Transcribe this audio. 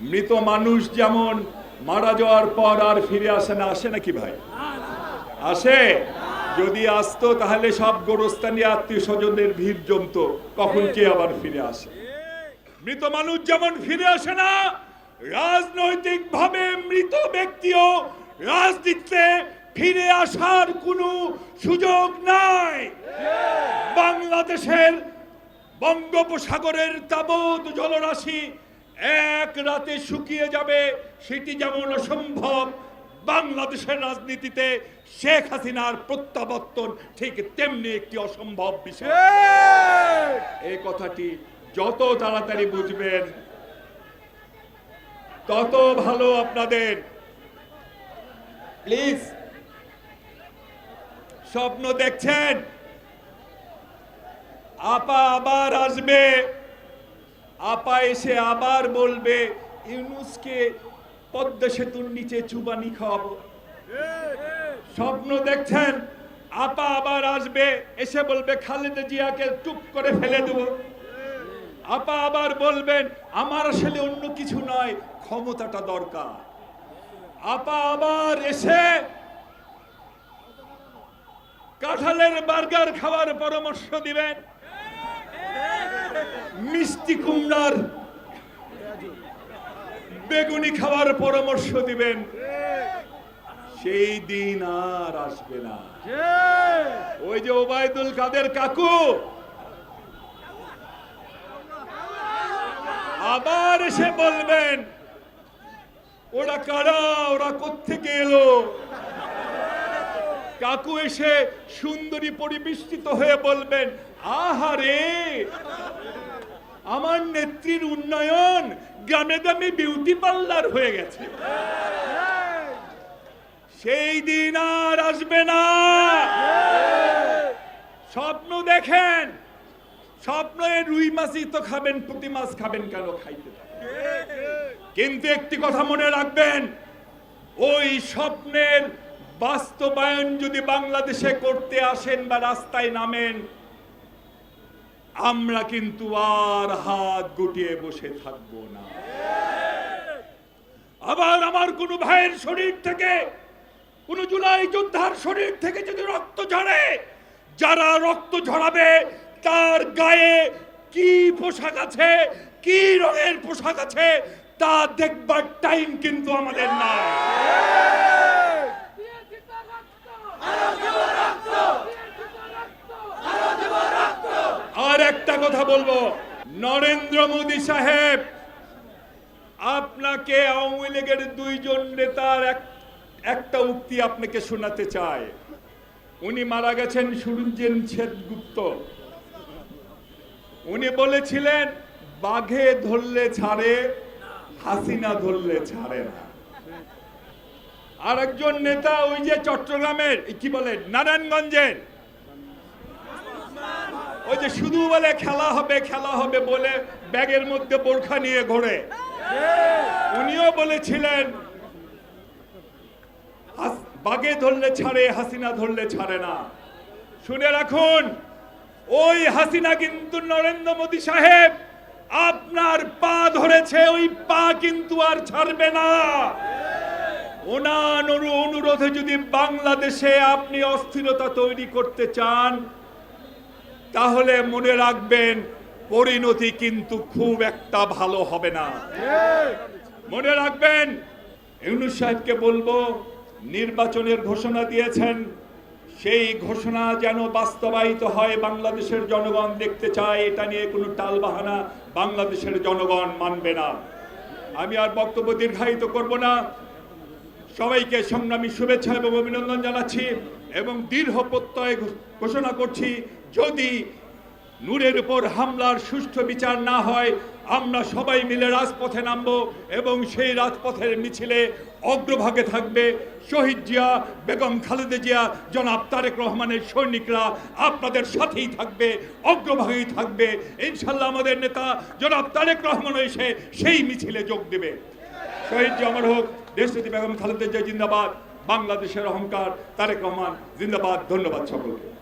মৃত মানুষ যেমন মারা যাওয়ার পর আর ফিরে আসে না, আসে নাকি ভাই? আসে? যদি আসতো তাহলে সব গোরস্থানি আত্মীয় স্বজনদের ভিড় জমতো, কখন কে আবার ফিরে আসে? মৃত মানুষ যেমন ফিরে আসে না রাজনৈতিক ভাবে মৃত ব্যক্তিও রাজনীতিতে ফিরে আসার কোনো সুযোগ নাই। বাংলাদেশের বঙ্গোপসাগরের তাবৎ জলরাশি এক রাতে শুকিয়ে যাবে সেটি যেমন অসম্ভব। বাংলাদেশের রাজনীতিতে শেখ হাসিনার প্রত্যাবর্তন ঠিক তেমনি একটি অসম্ভব বিষয়। এই কথাটি যত তাড়াতাড়ি বুঝবেন তত ভালো আপনাদের। প্লিজ স্বপ্ন দেখছেন আপা আবার আসবে। আপা এসে আবার বলবে, ইউনুসকে পদ্মা সেতুর নিচে চুবানি খাওয়াবো। স্বপ্ন দেখছেন, আপা আবার আসবে, এসে বলবে, খালেদা জিয়াকে টুপ করে ফেলে দেব। আপা আবার বলবেন, আমার আসলে অন্য কিছু নয়, ক্ষমতাটা দরকার। আপা আবার এসে কাঁঠালের বার্গার খাওয়ার পরামর্শ দিবেন। মিষ্টি কুমড়ার বেগুনি খাওয়ার পরামর্শ দিবেন। সেই দিন আর আসবে না। ওই যে ওবায়দুল কাদের কাকু। আবার এসে বলবেন, ওরা কারা? ওরা কোত্থেকে এলো? কাকু এসে সুন্দরী পরিবেষ্টিত হয়ে বলবেন, আহারে! আমার নেত্রীর উন্নয়ন গ্রামে গ্রামে বিউটি পার্লার হয়ে গেছে। সেই দিন আর আসবে না। স্বপ্ন দেখেন, স্বপ্ন রুই মাছই তো খাবেন প্রতি মাছ খাবেন কেন খাইতে? কিন্তু একটি কথা মনে রাখবেন, ওই স্বপ্নের বাস্তবায়ন যদি বাংলাদেশে করতে আসেন বা রাস্তায় নামেন আমরা কিন্তু আর হাত গুটিয়ে বসে থাকব না। আবার আমার কোন ভাইয়ের শরীর থেকে, কোন জুলাই যোদ্ধার শরীর থেকে যদি রক্ত ঝরে, যারা রক্ত ঝরাবে, তার গায়ে কি পোশাক আছে, কি রঙের পোশাক আছে, তা দেখবার টাইম কিন্তু আমাদের নাই দিয়েছি তার রক্ত আরও দেব রক্ত দিয়েছি তার রক্ত আরও দেব রক্ত আর একটা কথা বলব। নরেন্দ্র মোদী সাহেব, আপনাকে আওয়ামী লীগের দুইজন নেতার এক- একটা উক্তি আপনাকে শোনাতে চায় উনি মারা গেছেন সুরঞ্জন সেনগুপ্ত। উনি বলেছিলেন, বাঘে ধরলে ছাড়ে, হাসিনা ধরলে ছাড়ে না। আর একজন নেতা ওই যে চট্টগ্রামের, কি বলে, নারায়ণগঞ্জের। ওই যে শুধু বলে খেলা হবে খেলা হবে বলে ব্যাগের মধ্যে বোরখা নিয়ে ঘোরে। উনিও বলেছিলেন বাগে ধরলে ছাড়ে, হাসিনা ধরলে ছাড়ে না। শুনে রাখুন, ওই হাসিনা কিন্তু নরেন্দ্র মোদী সাহেব, আপনার পা ধরেছে, ওই পা কিন্তু আর ছাড়বে না। অনুরোধে যদি বাংলাদেশে আপনি অস্থিরতা তৈরি করতে চান তাহলে মনে রাখবেন, পরিণতি কিন্তু খুব একটা ভালো হবে না। মনে রাখবেন, ইউনুস সাহেবকে বলব, নির্বাচনের ঘোষণা দিয়েছেন, সেই ঘোষণা যেন বাস্তবায়িত হয়, বাংলাদেশের জনগণ দেখতে চায়, এটা নিয়ে কোনো টালবাহানা বাংলাদেশের জনগণ মানবে না। আমি আর বক্তব্য দীর্ঘায়িত করব না। সবাইকে সংগ্রামী শুভেচ্ছা এবং অভিনন্দন জানাচ্ছি এবং দৃঢ় প্রত্যয় ঘোষণা করছি যদি নূরের উপর হামলার সুষ্ঠু বিচার না হয়, আমরা সবাই মিলে রাজপথে নামব এবং সেই রাজপথের মিছিলে অগ্রভাগে থাকবে শহীদ জিয়া, বেগম খালেদা জিয়া, জনাব তারেক রহমানের সৈনিকরা। আপনাদের সাথেই থাকবে, অগ্রভাগেই থাকবে। ইনশাল্লাহ আমাদের নেতা জনাব তারেক রহমান এসে সেই মিছিলে যোগ দেবে। শহীদ জি অমর হোক দেশনীতি বেগম খালেদা জিয়া জিন্দাবাদ, বাংলাদেশের অহংকার, তারেক রহমান জিন্দাবাদ। ধন্যবাদ সকলকে।